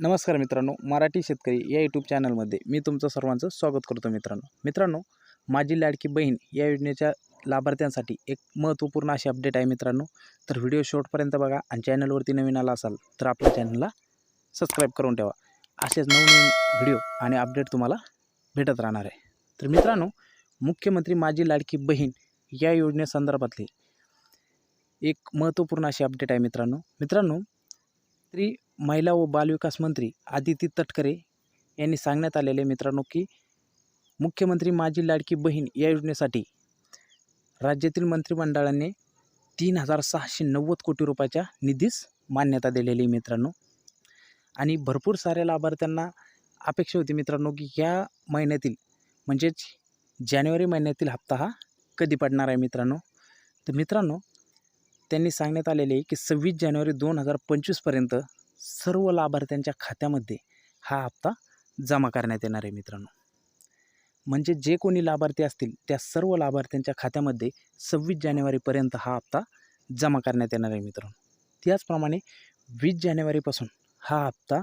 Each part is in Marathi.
नमस्कार मित्रांनो मराठी शेतकरी या यूट्यूब चॅनलमध्ये मी तुमचं सर्वांचं स्वागत करतो मित्रांनो. मित्रांनो माझी लाडकी बहीण या योजनेच्या लाभार्थ्यांसाठी एक महत्त्वपूर्ण अशी अपडेट आहे मित्रांनो. तर व्हिडिओ शेवटपर्यंत बघा आणि चॅनलवरती नवीन आला असाल तर आपल्या चॅनलला सबस्क्राईब करून ठेवा. असेच नवनवीन व्हिडिओ आणि अपडेट तुम्हाला भेटत राहणार आहे. तर मित्रांनो मुख्यमंत्री माझी लाडकी बहीण या योजनेसंदर्भातली एक महत्त्वपूर्ण अशी अपडेट आहे मित्रांनो. मित्रांनो स्त्री महिला व बालविकास मंत्री आदिती तटकरे यांनी सांगण्यात आलेले मित्रांनो की मुख्यमंत्री माझी लाडकी बहीण या योजनेसाठी राज्यातील मंत्रिमंडळाने तीन हजार सहाशे नव्वद कोटी रुपयाच्या निधीस मान्यता दिलेली आहे मित्रांनो. आणि भरपूर साऱ्या लाभार्थ्यांना अपेक्षा होती मित्रांनो की ह्या महिन्यातील म्हणजेच जानेवारी महिन्यातील हप्ता हा कधी पडणार आहे मित्रांनो. तर मित्रांनो त्यांनी सांगण्यात आलेले आहे की सव्वीस जानेवारी दोन हजार पंचवीसपर्यंत सर्व लाभार्थ्यांच्या खात्यामध्ये हा हप्ता जमा करण्यात येणार आहे मित्रांनो. म्हणजे जे कोणी लाभार्थी असतील त्या सर्व लाभार्थ्यांच्या खात्यामध्ये सव्वीस जानेवारीपर्यंत हा हप्ता जमा करण्यात येणार आहे मित्रांनो. त्याचप्रमाणे वीस जानेवारीपासून हा हप्ता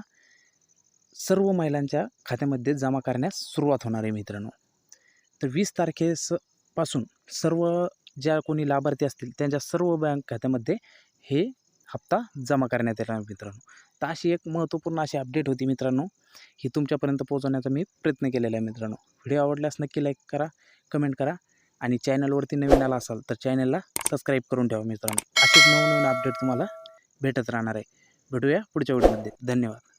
सर्व महिलांच्या खात्यामध्ये जमा करण्यास सुरुवात होणार आहे मित्रांनो. तर वीस तारखेस पासून सर्व ज्या कोणी लाभार्थी असतील त्यांच्या सर्व बँक खात्यामध्ये हे हप्ता जमा करण्यात येणार मित्रांनो. तर अशी एक महत्त्वपूर्ण अशी अपडेट होती मित्रांनो. ही तुमच्यापर्यंत पोहोचवण्याचा मी प्रयत्न केलेला आहे मित्रांनो. व्हिडिओ आवडल्यास नक्की लाईक करा कमेंट करा आणि चॅनलवरती नवीन आला असाल तर चॅनलला सबस्क्राईब करून ठेवा मित्रांनो. असेच नवनवीन अपडेट तुम्हाला भेटत राहणार आहे. भेटूया पुढच्या व्हिडिओमध्ये धन्यवाद.